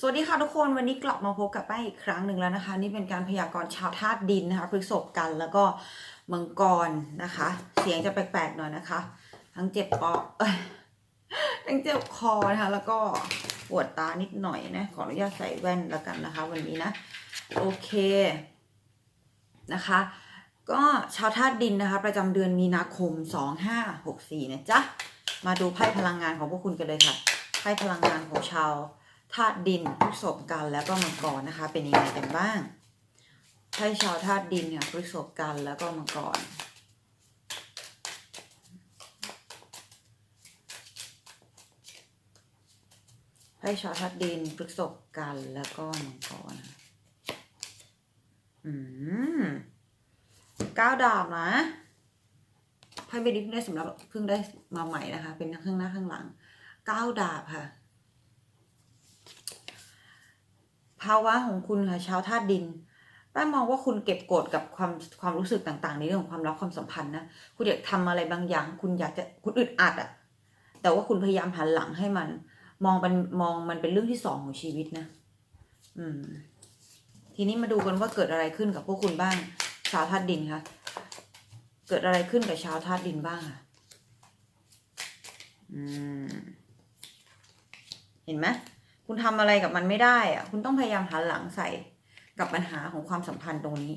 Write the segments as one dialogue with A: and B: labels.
A: สวัสดีค่ะทุกคนวันนี้กลับมาพบกับแป้งอีกครั้งหนึ่งแล้วนะคะ นี่เป็นการพยากรณ์ชาวธาตุดินนะคะพฤษภกันแล้วก็มังกรนะคะ เสียงจะแปลกๆหน่อยนะคะ ทั้งเจ็บปอทั้งเจ็บคอนะคะแล้วก็ปวดตานิดหน่อยนะขออนุญาตใส่แว่นแล้วกันนะคะ วันนี้นะโอเคนะคะ ก็ชาวธาตุดินนะคะ ประจำเดือนมีนาคม 2564นะจ๊ะมาดูไพ่พลังงานของพวกคุณกันเลยค่ะไพ่พลังงานของชาว ธาตุดินพฤษภกันแล้วก็มังกรนะคะ เป็นยังไงกันบ้างไพ่ชาวธาตุดินเนี่ยพฤษภกันแล้วก็มังกรไพ่ชาวธาตุดินพฤษภกันแล้วก็มังกรอืมเก้าดาบนะไพ่ใบนี้เพิ่งได้สำหรับเพิ่งได้มาใหม่นะคะ เป็นทั้งข้างหน้าข้างหลังเก้าดาบค่ะ ภาวะของคุณค่ะชาวธาตุดินแป้มองว่าคุณเก็บกดกับความความรู้สึกต่าง ๆ ในเรื่องของความรักความสัมพันธ์นะคุณอยากทำอะไรบางอย่าง คุณอยากจะคุณอึดอัดอะแต่ว่าคุณพยายามหันหลังให้มัน มองเป็นมองมันเป็นเรื่องที่สองของชีวิตนะ อืม ทีนี้มาดูกันว่าเกิดอะไรขึ้นกับพวกคุณบ้าง ชาวธาตุดินคะเกิดอะไรขึ้นกับชาวธาตุดินบ้างอะอืม เห็นไหม คุณทำอะไรกับมันไม่ได้อะคุณต้องพยายามหันหลังใส่กับปัญหาของความสัมพันธ์ตรงนี้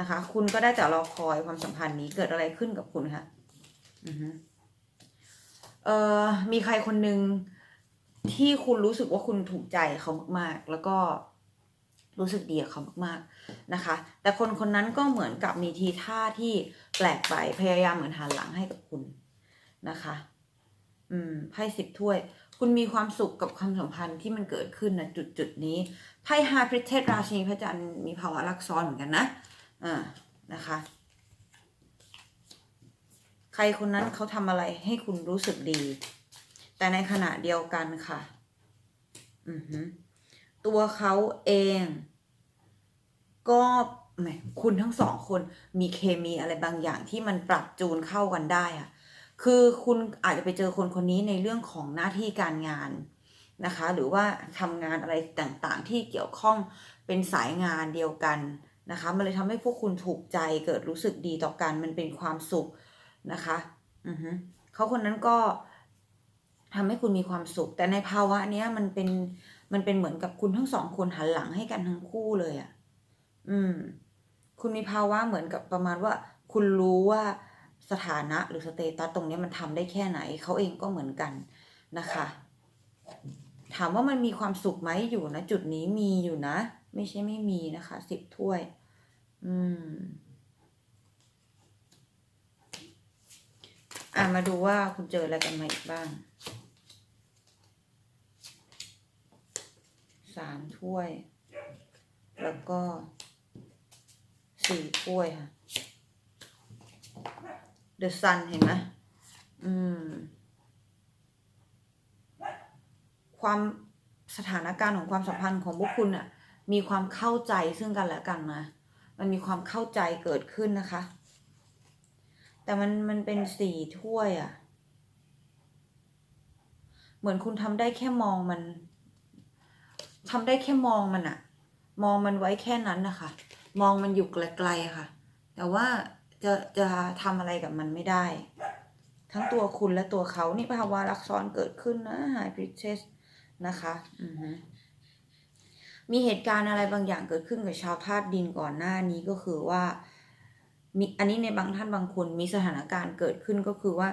A: นะคะ คุณก็ได้แต่รอคอยความสัมพันธ์นี้เกิดอะไรขึ้นกับคุณคะอือฮึเอ่อมีใครคนหนึ่งที่คุณรู้สึกว่าคุณถูกใจเขามาก ๆ แล้วก็รู้สึกดีกับเขามาก ๆ นะคะ แต่คนคนนั้นก็เหมือนกับมีทีท่าที่แปลกไป พยายามเหมือนหันหลังให้กับคุณนะคะ อืมไพ่สิบถ้วย คุณมีความสุขกับความสัมพันธ์ที่มันเกิดขึ้นนะจุดจุดนี้ไพ่ฮาพริเทศราชินีพระจันทร์มีภาวะรักซ้อนเหมือนกันนะอ่านะคะใครคนนั้นเขาทำอะไรให้คุณรู้สึกดี แต่ในขณะเดียวกันค่ะ อือหือตัวเขาเอง ก็แหมคุณทั้งสองคนมีเคมีอะไรบางอย่างที่มันปรับจูนเข้ากันได้อะ คือคุณอาจจะไปเจอคนคนนี้ในเรื่องของหน้าที่การงานนะคะ หรือว่าทำงานอะไรต่างๆ ที่เกี่ยวข้องเป็นสายงานเดียวกันนะคะ มันเลยทำให้พวกคุณถูกใจเกิดรู้สึกดีต่อกันมันเป็นความสุขนะคะอือฮึเขาคนนั้นก็ทำให้คุณมีความสุข แต่ในภาวะเนี้ยมันเป็นมันเป็นเหมือนกับคุณทั้งสองคนหันหลังให้กันทั้งคู่เลยอะ่ะ อืม คุณมีภาวะเหมือนกับประมาณว่า คุณรู้ว่า สถานะหรือสเตตัสตรงนี้มันทำได้แค่ไหนเขาเองก็เหมือนกันนะคะ ถามว่ามันมีความสุขไหมอยู่นะ จุดนี้มีอยู่นะ ไม่ใช่ไม่มีนะคะสิบถ้วย อืมอะมาดูว่าคุณเจออะไรกันมาอีกบ้างสามถ้วย แล้วก็สี่ถ้วยค่ะ เดอะซันเห็นไหมอืม ความสถานการณ์ของความสัมพันธ์ของพวกคุณอะมีความเข้าใจซึ่งกันและกันนะมันมีความเข้าใจเกิดขึ้นนะคะ แต่มันมันเป็นสี่ถ้วยอะเหมือนคุณทำได้แค่มองมันทำได้แค่มองมันอะมองมันไว้แค่นั้นนะคะ มองมันอยู่ไกลๆค่ะ แต่ว่า จะจะทำอะไรกับมันไม่ได้ ทั้งตัวคุณและตัวเขานี่ภาวะรักซ้อนเกิดขึ้นนะ High Priestess นะคะอือฮึมีเหตุการณ์อะไรบางอย่างเกิดขึ้นกับชาวธาตุดินก่อนหน้านี้ก็คือว่ามีอันนี้ในบางท่านบางคนมีสถานการณ์เกิดขึ้นก็คือว่า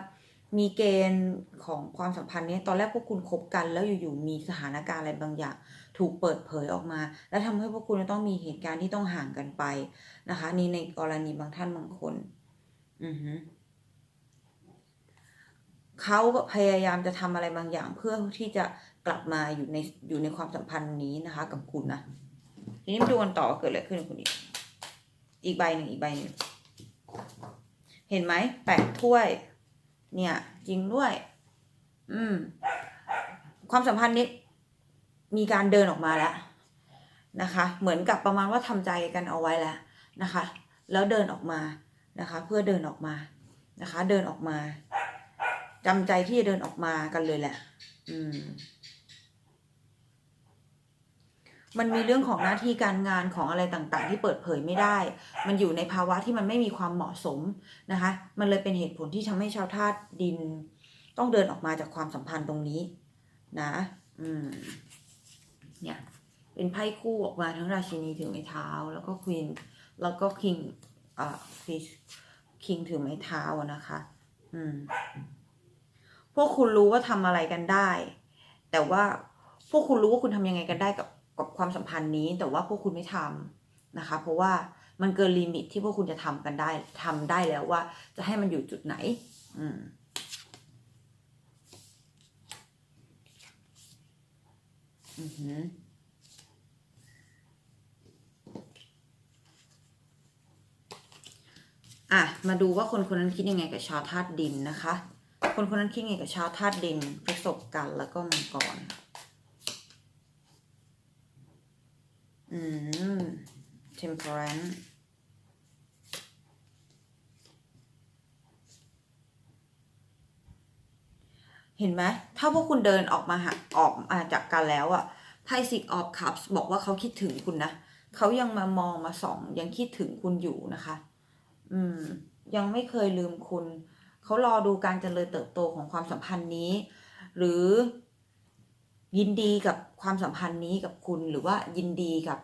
A: มีเกณฑ์ของความสัมพันธ์นี้ตอนแรกพวกคุณคบกัน แล้วอยู่ๆมีสถานการณ์อะไรบางอย่าง ถูกเปิดเผยออกมา และทำให้พวกคุณต้องมีเหตุการณ์ที่ต้องห่างกันไปนะคะ นี่ในกรณีบางท่านบางคน อือฮึเขาพยายามจะทำอะไรบางอย่างเพื่อที่จะกลับมาอยู่ในอยู่ในความสัมพันธ์นี้นะคะ กับคุณนะทีนี้มาดูกันต่อเกิดอะไรขึ้นกับคุณอีกอีกใบหนึ่งอีกใบหนึ่งเห็นไหมแปดถ้วย เนี่ย จริงด้วย อืม ความสัมพันธ์นี้ มีการเดินออกมาแล้วนะคะ เหมือนกับประมาณว่าทำใจกันเอาไว้แล้วนะคะ แล้วเดินออกมานะคะ เพื่อเดินออกมานะคะ เดินออกมาจำใจที่จะเดินออกมากันเลยแหละ อืม มันมีเรื่องของหน้าที่การงานของอะไรต่างๆ ที่เปิดเผยไม่ได้ มันอยู่ในภาวะที่มันไม่มีความเหมาะสมนะคะ มันเลยเป็นเหตุผลที่ทำให้ชาวธาตุดิน ต้องเดินออกมาจากความสัมพันธ์ตรงนี้ นะ อืม เนี่ยเป็นไพ่คู่ออกมาทั้งราชินีถือไม้เท้า แล้วก็ควีนแล้วก็คิงอ่าฟิชคิงถือไม้เท้านะคะ อืม พวกคุณรู้ว่าทำอะไรกันได้ แต่ว่าพวกคุณรู้ว่าคุณทำยังไงกันได้กับกับความสัมพันธ์นี้ แต่ว่าพวกคุณไม่ทำนะคะ เพราะว่ามันเกินลิมิตที่พวกคุณจะทำกันได้ทำได้แล้วว่าจะให้มันอยู่จุดไหน อืม อือหืออะมาดูว่าคนคนนั้นคิดยังไงกับชาวธาตุดินนะคะ คนคนนั้นคิดยังไงกับชาวธาตุดินประสบกันแล้วก็มังกรอืม temperance เห็นไหมถ้าพวกคุณเดินออกมาหาออกมาจากกันแล้วอะไพ่สิกออฟคัพบอกว่าเขาคิดถึงคุณนะเขายังมามองมาส่องยังคิดถึงคุณอยู่นะคะ อืม ยังไม่เคยลืมคุณ เขารอดูการเจริญเติบโตของความสัมพันธ์นี้ หรือ ยินดีกับความสัมพันธ์นี้กับคุณหรือว่ายินดีกับ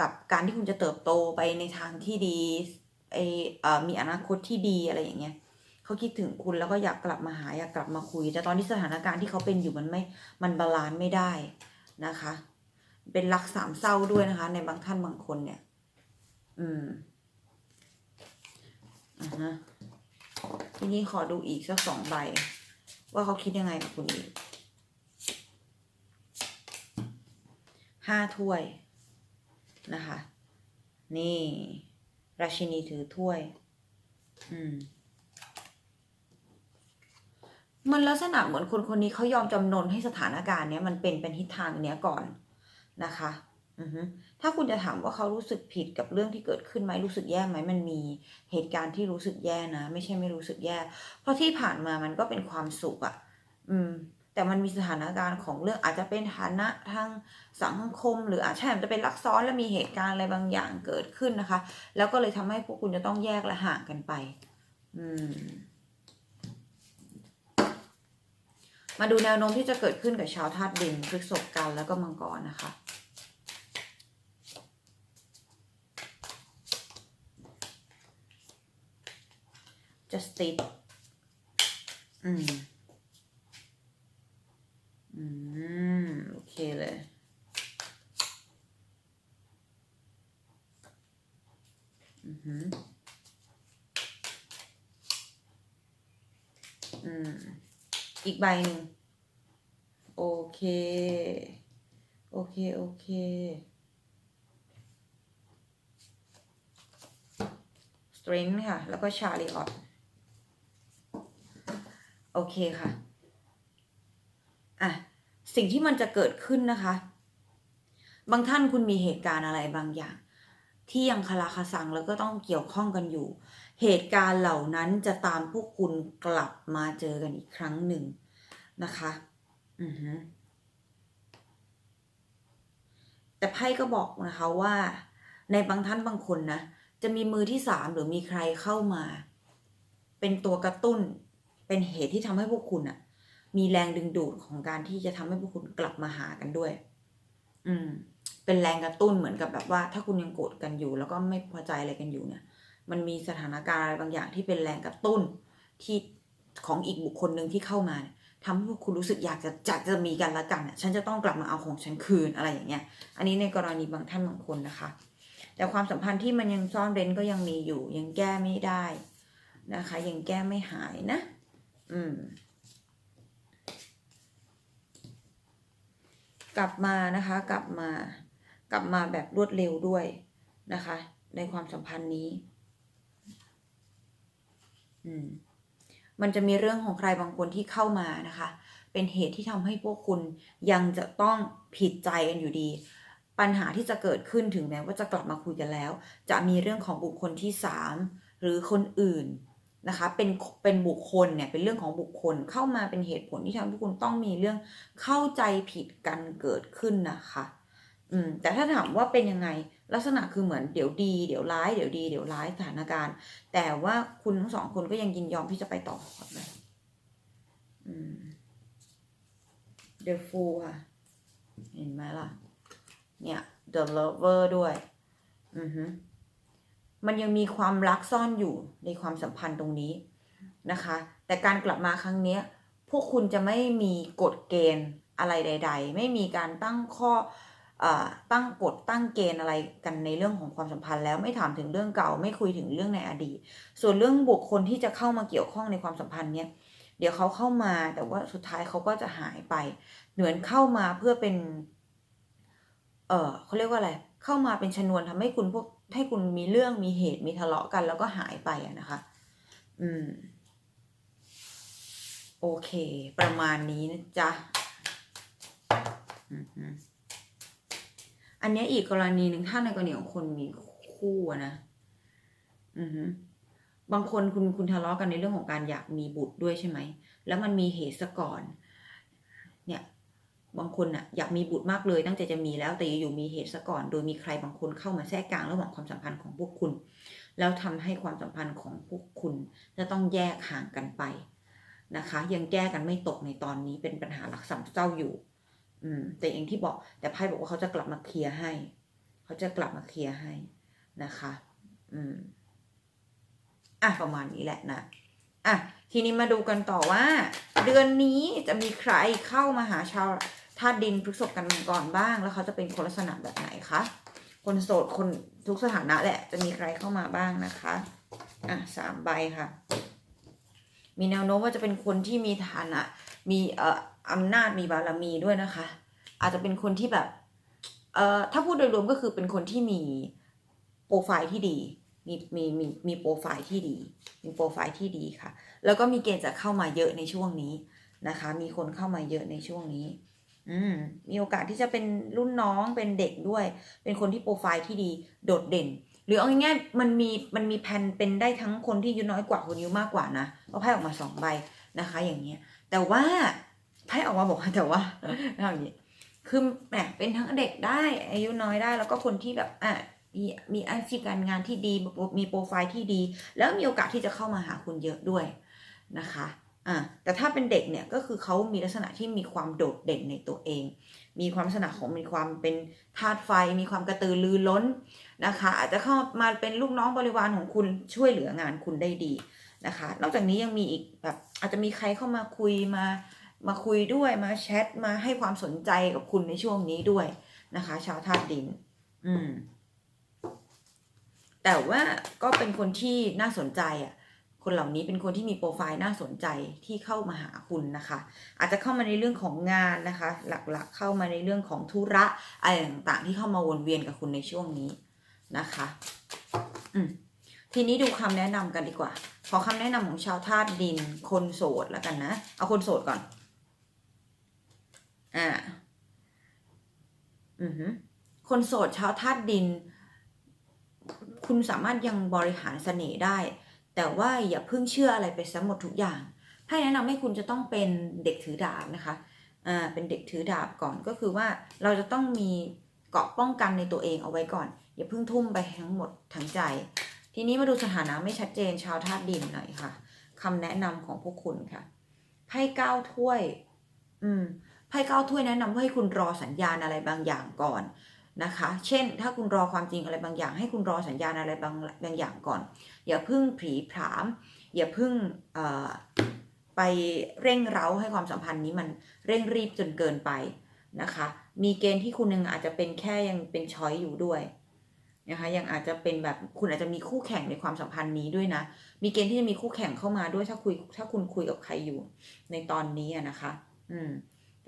A: กับการที่คุณจะเติบโตไปในทางที่ดีไอเอ่อมีอนาคตที่ดีอะไรอย่างเงี้ย เขาคิดถึงคุณแล้วก็อยากกลับมาหาอยากกลับมาคุย แต่ตอนที่สถานการณ์ที่เขาเป็นอยู่มันไม่มันบาลานซ์ไม่ได้นะคะ เป็นรักสามเศร้าด้วยนะคะ ในบางท่านบางคนเนี่ย อืมอ่าฮะทีนี้ขอดูอีกสักสองใบ ว่าเขาคิดยังไงกับคุณอีกห้าถ้วยนะคะ นี่ ราชินีถือถ้วย อืม มันลักษณะเหมือนคนคนนี้เขายอมจำนนให้สถานการณ์เนี้ยมันเป็นเป็นทิศทางเนี้ยก่อนนะคะถ้าคุณจะถามว่าเขารู้สึกผิดกับเรื่องที่เกิดขึ้นไหมรู้สึกแย่ไหมมันมีเหตุการณ์ที่รู้สึกแย่นะ ไม่ใช่ไม่รู้สึกแย่ เพราะที่ผ่านมามันก็เป็นความสุขอะ่ะ อืม แต่มันมีสถานการณ์ของเรื่องอาจจะเป็นฐานะทางสังคม หรืออาจจะเป็นลักซ้อนและมีเหตุการณ์อะไรบางอย่างเกิดขึ้นนะคะ แล้วก็เลยทำให้พวกคุณจะต้องแยกและห่างกันไป อืม มาดูแนวโน้มที่จะเกิดขึ้นกับชาวธาตุดินพฤษภกันแล้วก็มังกรนะคะ justice อืม อืม โอเคเลย อือหือม อีกใบหนึ่งโอเค โอเค โอเค strength ค่ะ แล้วก็ chariot โอเคค่ะ อะ สิ่งที่มันจะเกิดขึ้นนะคะ บางท่านคุณมีเหตุการณ์อะไรบางอย่าง ที่ยังคาราคาซังแล้วก็ต้องเกี่ยวข้องกันอยู่ เหตุการณ์เหล่านั้นจะตามพวกคุณกลับมาเจอกันอีกครั้งหนึ่ง นะคะ อือฮึแต่ไพ่ก็บอกนะคะว่า ในบางท่านบางคนนะจะมีมือที่สามหรือมีใครเข้ามา เป็นตัวกระตุ้น เป็นเหตุที่ทำให้พวกคุณอะมีแรงดึงดูดของการที่จะทำให้พวกคุณกลับมาหากันด้วย อืม เป็นแรงกระตุ้นเหมือนกับแบบว่า ถ้าคุณยังโกรธกันอยู่ แล้วก็ไม่พอใจอะไรกันอยู่เนี่ย มันมีสถานการณ์อะไรบางอย่างที่เป็นแรงกระตุ้นที่ของอีกบุคคลหนึ่งที่เข้ามาเนี่ย ทำให้พวกคุณรู้สึกอยากจะจะจะมีกันละกันอะฉันจะต้องกลับมาเอาของฉันคืนอะไรอย่างเงี้ย อันนี้ในกรณีบางท่านบางคนนะคะ แต่ความสัมพันธ์ที่มันยังซ่อนเร้นก็ยังมีอยู่ ยังแก้ไม่ได้นะคะ ยังแก้ไม่หายนะ อืม กลับมานะคะ กลับมา กลับมาแบบรวดเร็วด้วยนะคะ ในความสัมพันธ์นี้ อืม มันจะมีเรื่องของใครบางคนที่เข้ามานะคะ เป็นเหตุที่ทำให้พวกคุณยังจะต้องผิดใจกันอยู่ดี ปัญหาที่จะเกิดขึ้นถึงแม้ว่าจะกลับมาคุยกันแล้ว จะมีเรื่องของบุคคลที่สามหรือคนอื่นนะคะเป็นเป็นบุคคลเนี่ยเป็นเรื่องของบุคคลเข้ามาเป็นเหตุผลที่ทำให้พวกคุณต้องมีเรื่องเข้าใจผิดกันเกิดขึ้นนะคะ อืมแต่ถ้าถามว่าเป็นยังไง ลักษณะคือเหมือนเดี๋ยวดีเดี๋ยวร้ายเดี๋ยวดีเดี๋ยวร้ายสถานการณ์ แต่ว่าคุณทั้งสองคนก็ยังยินยอมที่จะไปต่อแบบอืม The Fool ค่ะ เห็นไหมล่ะ เนี่ย The Lover ด้วย อือฮึมันยังมีความรักซ่อนอยู่ในความสัมพันธ์ตรงนี้นะคะ แต่การกลับมาครั้งนี้พวกคุณจะไม่มีกฎเกณฑ์อะไรใด ๆ ไม่มีการตั้งข้อ ตั้งกฎตั้งเกณฑ์อะไรกันในเรื่องของความสัมพันธ์แล้วไม่ถามถึงเรื่องเก่าไม่คุยถึงเรื่องในอดีต ส่วนเรื่องบุคคลที่จะเข้ามาเกี่ยวข้องในความสัมพันธ์เนี้ยเดี๋ยวเขาเข้ามาแต่ว่าสุดท้ายเขาก็จะหายไป เหมือนเข้ามาเพื่อเป็น เออเขาเรียกว่าอะไร เข้ามาเป็นชนวนทำให้คุณพวกให้คุณมีเรื่องมีเหตุมีทะเลาะกัน แล้วก็หายไปอะนะคะ อืม โอเค ประมาณนี้นะจ๊ะ อือ อันนี้อีกกรณีหนึ่งถ้าในกรณีของคนมีคู่นะ อือฮึบางคนคุณคุณทะเลาะกันในเรื่องของการอยากมีบุตรด้วยใช่ไหม แล้วมันมีเหตุซะก่อน เนี่ย บางคนอะอยากมีบุตรมากเลย ตั้งใจจะมีแล้วแต่อยู่มีเหตุซะก่อน โดยมีใครบางคนเข้ามาแทรกกลางระหว่างความสัมพันธ์ของพวกคุณ แล้วทำให้ความสัมพันธ์ของพวกคุณ จะต้องแยกห่างกันไปนะคะ ยังแก้กันไม่ตกในตอนนี้เป็นปัญหารักสามเศร้าอยู่ อืม แต่อย่างที่บอก แต่ไพ่บอกว่าเขาจะกลับมาเคลียร์ให้ เขาจะกลับมาเคลียร์ให้นะคะ อืม อะประมาณนี้แหละนะอะทีนี้มาดูกันต่อว่า เดือนนี้จะมีใครเข้ามาหาชาวธาตุดินพฤษภกันก่อนบ้าง แล้วเขาจะเป็นคนลักษณะแบบไหนคะคนโสดคนทุกสถานะแหละ จะมีใครเข้ามาบ้างนะคะ อะสามใบค่ะ มีแนวโน้มว่าจะเป็นคนที่มีฐานะ มีเอ่อ อำนาจมีบารมีด้วยนะคะ อาจจะเป็นคนที่แบบเอ่อถ้าพูดโดยรวมก็คือเป็นคนที่มีโปรไฟล์ที่ดี มีมีมีมีโปรไฟล์ที่ดี มีโปรไฟล์ที่ดีค่ะ แล้วก็มีเกณฑ์จะเข้ามาเยอะในช่วงนี้นะคะ มีคนเข้ามาเยอะในช่วงนี้อืมมีโอกาสที่จะเป็นรุ่นน้องเป็นเด็กด้วย เป็นคนที่โปรไฟล์ที่ดีโดดเด่น หรือเอาง่ายๆมันมีมันมีแผนเป็นได้ทั้งคนที่อายุน้อยกว่าคนอายุมากกว่านะเพราะไพ่ออกมาสองใบนะคะ อย่างเงี้ยแต่ว่า ไพ่ออกมาบอกแต่ว่าเอาอย่างนี้คือแหมเป็นทั้งเด็กได้ อายุน้อยได้ แล้วก็คนที่แบบอะมีมีอาชีพการงานที่ดีมีโปรไฟล์ที่ดี แล้วมีโอกาสที่จะเข้ามาหาคุณเยอะด้วยนะคะอะแต่ถ้าเป็นเด็กเนี่ยก็คือเขามีลักษณะที่มีความโดดเด่นในตัวเอง มีความลักษณะของมีความเป็นธาตุไฟ มีความกระตือรือร้นนะคะ อาจจะเข้ามาเป็นลูกน้องบริวารของคุณช่วยเหลืองานคุณได้ดีนะคะ นอกจากนี้ยังมีอีกแบบอาจจะมีใครเข้ามาคุยมา มาคุยด้วยมาแชทมาให้ความสนใจกับคุณในช่วงนี้ด้วยนะคะ ชาวธาตุดิน อืม แต่ว่าก็เป็นคนที่น่าสนใจอะ คนเหล่านี้เป็นคนที่มีโปรไฟล์น่าสนใจที่เข้ามาหาคุณนะคะ อาจจะเข้ามาในเรื่องของงานนะคะ หลักๆ เข้ามาในเรื่องของธุระอะไรต่างๆ ที่เข้ามาวนเวียนกับคุณในช่วงนี้นะคะ อืมทีนี้ดูคำแนะนำกันดีกว่า ขอคำแนะนำของชาวธาตุดิน คนโสดแล้วกันนะ เอาคนโสดก่อน อ่าอือคนโสดชาวธาตุดิน คุณสามารถยังบริหารเสน่ห์ได้ แต่ว่าอย่าเพิ่งเชื่ออะไรไปซะหมดทุกอย่างไพ่แนะนำให้คุณจะต้องเป็นเด็กถือดาบนะคะอ่าเป็นเด็กถือดาบก่อนก็คือว่าเราจะต้องมีเกาะป้องกันในตัวเองเอาไว้ก่อน อย่าเพิ่งทุ่มไปทั้งหมดทั้งใจ ทีนี้มาดูสถานะไม่ชัดเจนชาวธาตุดินหน่อยค่ะคำแนะนำของพวกคุณค่ะไพ่เก้าถ้วย อืม ไพ่เก้าถ้วยแนะนำว่าให้คุณรอสัญญาณอะไรบางอย่างก่อนนะคะ เช่น ถ้าคุณรอความจริงอะไรบางอย่าง ให้คุณรอสัญญาณอะไรบางบางอย่างก่อน อย่าพึ่งผีผาม อย่าพึ่งไปเร่งเร้าให้ความสัมพันธ์นี้มันเร่งรีบจนเกินไปนะคะ มีเกณฑ์ที่คุณยังอาจจะเป็นแค่ยังเป็นช้อยอยู่ด้วยนะคะยังอาจจะเป็นแบบคุณอาจจะมีคู่แข่งในความสัมพันธ์นี้ด้วยนะ มีเกณฑ์ที่จะมีคู่แข่งเข้ามาด้วยถ้าคุยถ้าคุณคุยกับใครอยู่ในตอนนี้นะคะ อืม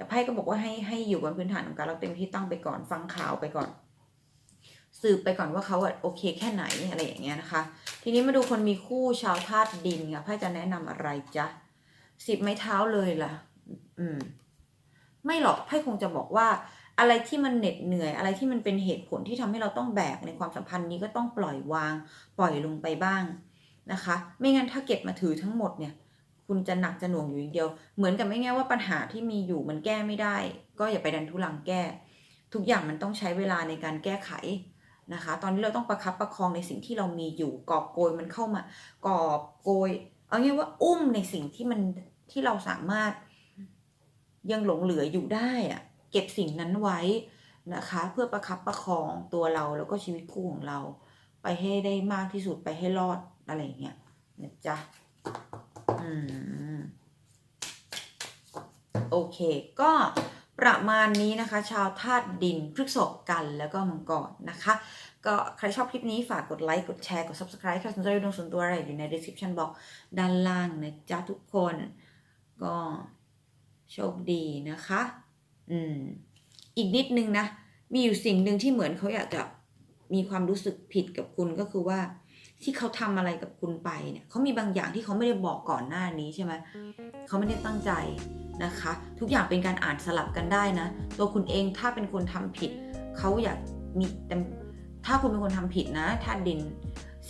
A: แต่ไพ่ก็บอกว่าให้ให้อยู่บนพื้นฐานของการเราเต็มที่ตั้งไปก่อนฟังข่าวไปก่อน สืบไปก่อนว่าเขาอะโอเคแค่ไหนอะไรอย่างเงี้ยนะคะ ทีนี้มาดูคนมีคู่ชาวธาตุดินค่ะไพ่จะแนะนำอะไรจ๊ะสิบไม้เท้าเลยล่ะ อืม ไม่หรอกไพ่คงจะบอกว่า อะไรที่มันเหน็ดเหนื่อย อะไรที่มันเป็นเหตุผลที่ทำให้เราต้องแบกในความสัมพันธ์นี้ก็ต้องปล่อยวาง ปล่อยลงไปบ้างนะคะ ไม่งั้นถ้าเก็บมาถือทั้งหมดเนี่ย คุณจะหนักจะหน่วงอยู่อย่างเดียว เหมือนกับไม่แง่ว่าปัญหาที่มีอยู่มันแก้ไม่ได้ ก็อย่าไปดันทุลังแก้ ทุกอย่างมันต้องใช้เวลาในการแก้ไขนะคะ ตอนนี้เราต้องประคับประคองในสิ่งที่เรามีอยู่กอบโกยมันเข้ามากอบโกย เอางี้ว่าอุ้มในสิ่งที่มันที่เราสามารถยังหลงเหลืออยู่ได้อะเก็บสิ่งนั้นไว้นะคะ เพื่อประคับประคองตัวเราแล้วก็ชีวิตคู่ของเรา ไปให้ได้มากที่สุดไปให้รอดอะไรอย่างเงี้ยนะจ๊ะ โอเค ก็ประมาณนี้นะคะ ชาวธาตุดินพฤกษภกันแล้วก็มังกรนะคะ ก็ใครชอบคลิปนี้ฝากกดไลค์ กดแชร์ กด subscribe ใครสนใจเรื่องส่วนตัวอะไรอยู่ใน description box ด้านล่างนะจ๊ะทุกคน ก็โชคดีนะคะ อืม อีกนิดนึงนะ มีอยู่สิ่งหนึ่งที่เหมือนเขาอยากจะมีความรู้สึกผิดกับคุณก็คือว่า ที่เขาทำอะไรกับคุณไปเนี่ยเขามีบางอย่างที่เขาไม่ได้บอกก่อนหน้านี้ใช่ไหมเขาไม่ได้ตั้งใจนะคะ ทุกอย่างเป็นการอ่านสลับกันได้นะ ตัวคุณเองถ้าเป็นคนทำผิด เขาอยากมีแต่ถ้าคุณเป็นคนทำผิดนะถ้าดิน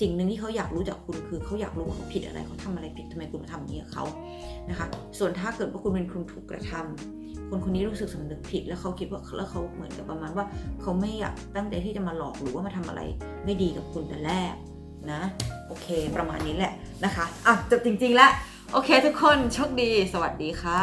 A: สิ่งหนึ่งที่เขาอยากรู้จากคุณคือเขาอยากรู้ว่าเขาผิดอะไรเขาทำอะไรผิดทำไมคุณมาทำอย่างนี้กับเขานะคะ ส่วนถ้าเกิดว่าคุณเป็นคนถูกกระทำคนคนนี้รู้สึกสำนึกผิด แล้วเขาคิดว่าแล้วเขาเหมือนกับประมาณว่า เขาไม่อยากตั้งใจที่จะมาหลอกหรือว่ามาทำอะไรไม่ดีกับคุณแต่แรก นะ โอเค ประมาณนี้แหละนะคะ อะจบจริงๆแล้ว โอเคทุกคน โชคดี สวัสดีค่ะ